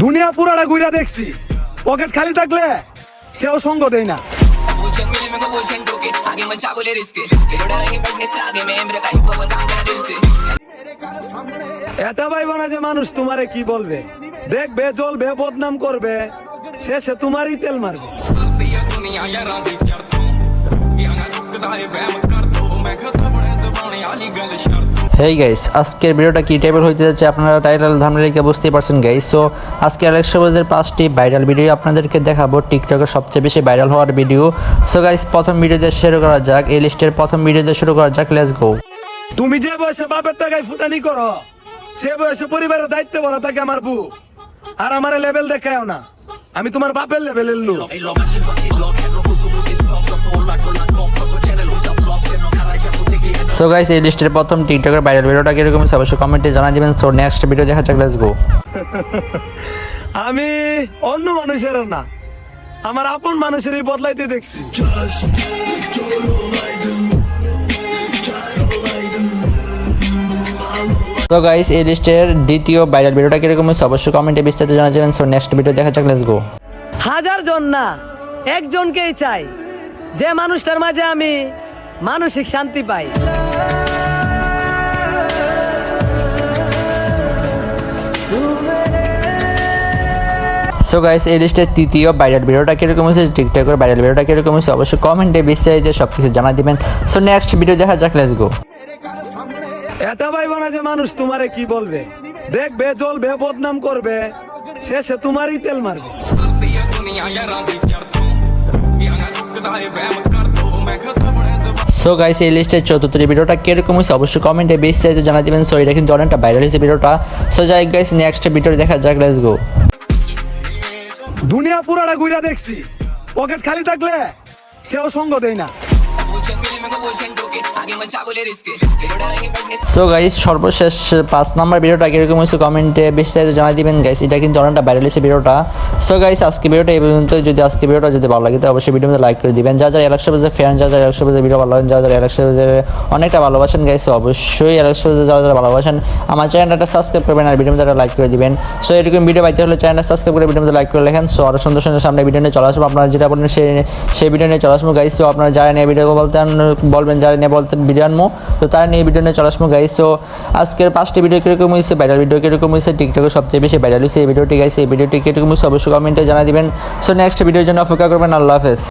দুনিয়া পুরাটা ঘুরা দেখছি। পকেট খালি থাকলে কেউ সঙ্গ দেয় না। এটা ভাই যে মানুষ তোমারে কি বলবে? দেখবে, জ্বলবে, বদনাম করবে, শেষে তোমারই তেল মারবে। ਮੈਂ ਖਤਮ ਨੇ হেই গাইস আজকের ভিডিওটা কি টাইপের হইতে যাচ্ছে আপনারা টাইটেল ধামনে রেখে বুঝতেই পারছেন গাইস সো আজকে অ্যালেক্স সবুজের পাঁচটি ভাইরাল ভিডিও আপনাদেরকে দেখাবো টিকটকের সবচেয়ে বেশি ভাইরাল হওয়ার ভিডিও সো গাইস প্রথম ভিডিও দিয়ে শুরু করা যাক এই লিস্টের প্রথম ভিডিও দিয়ে শুরু করা যাক লেটস গো তুমি যে বয়সে বাপের টাকায় ফুটানি করো সে বয়সে পরিবারের দায়িত্ব বড় থাকে আমার বউ। আর আমার লেভেল দেখাও না। আমি তোমার বাপের লেভেলের লোক। সো গাইস এই লিস্টের প্রথম টিকটকের ভাইরাল ভিডিওটা কীরকম অবশ্যই কমেন্টে জানিয়ে দিবেন। সো নেক্সট ভিডিও দেখা যাক লেটস গো আমি অন্য মানুষের না আমার আপন মানুষেরই বদলাইতে দেখছি। তো গাইস এই লিস্টের দ্বিতীয় ভাইরাল ভিডিওটা কীরকম হয়েছে অবশ্যই কমেন্টে বিস্তারিত জানা দিবেন। সো নেক্সট ভিডিও দেখা যাক লেটস গো হাজার জন না একজনকেই চাই যে মানুষটার মাঝে আমি মানসিক শান্তি পাই। সো গাইস এই লিস্টের তৃতীয় ভাইরাল ভিডিওটা কীরকম হয়েছে টিকটকের ভাইরাল ভিডিওটা কীরকম হয়েছে অবশ্যই কমেন্টে বিস্তারিত সব কিছু জানা দিবেন। সো নেক্সট ভিডিও দেখা যাক লেটস গো এটা ভাই বানা যে মানুষ তোমারে কি বলবে? দেখবে চলবে বদনাম করবে শেষে তোমারই তেল মারবে। সো গাইস এই লিস্টের চতুর্থ ভিডিওটা কীরকম হয়েছে অবশ্যই কমেন্টে বিস্তারিত জানা দিবেন। সো এটা কিন্তু অনেকটা ভাইরাল হয়েছে ভিডিওটা সো যাই গাইস নেক্সট ভিডিও দেখা যাক লেটস গো দুনিয়া পুরাটা ঘুরা দেখছি। পকেট খালি থাকলে কেউ সঙ্গ দেয় না। সো গাইস সর্বশেষ পাঁচ নম্বর ভিডিওটা কীরকম হয়েছে, কমেন্টে বিস্তারিত জানাই দিবেন গাইস এটা কিন্তু অনেকটা ভাইরাল হয়েছে ভিডিওটা। সো গাইস আজকে ভিডিওটা এই পর্যন্ত। যদি আজকে ভিডিওটা যদি ভালো লাগে তো অবশ্যই ভিডিওতে লাইক করে দিবেন। যা যারা একশো বাজে ফ্যান যা যারা একশো বাজে ভিডিও ভালো লাগেন যা যারা একশো বাজে অনেকটা ভালোবাসেন গাইস অবশ্যই একশো বাজে যারা যারা ভালোবাসেন, আমার চ্যানেলটা সাবস্ক্রাইব করবেন আর ভিডিওতে একটা লাইক করে দিবেন। সো এরকম ভিডিও পাইতে হলে চ্যানেলটা সাবস্ক্রাইব করে ভিডিওতে লাইক করে লেখেন। সো আরও সুন্দর সুন্দর সামনে ভিডিও নিয়ে চলে আসব। আপনারা যেটা বলেন সেই সেই ভিডিও নিয়ে চলে আসব গাইস তো আপনারা যারা নিয়ে ভিডিও বলতেন বলবেন, যারা নিয়ে আনব তো তারা নিয়ে ভিডিও নিয়ে চলে আসব গাইস তো আজকের পাঁচটি ভিডিও কীরকম হয়েছে ভাইরাল ভিডিও কীরকম হয়েছে টিকটকে সবচেয়ে বেশি ভাইরাল হয়েছে এই ভিডিওটি গাইছে এই ভিডিওটি কীরকম হয়েছে, অবশ্যই কমেন্টে জানা দিবেন। সো নেক্সট ভিডিওর জন্য অপেক্ষা করবেন। আল্লাহ হাফেজ।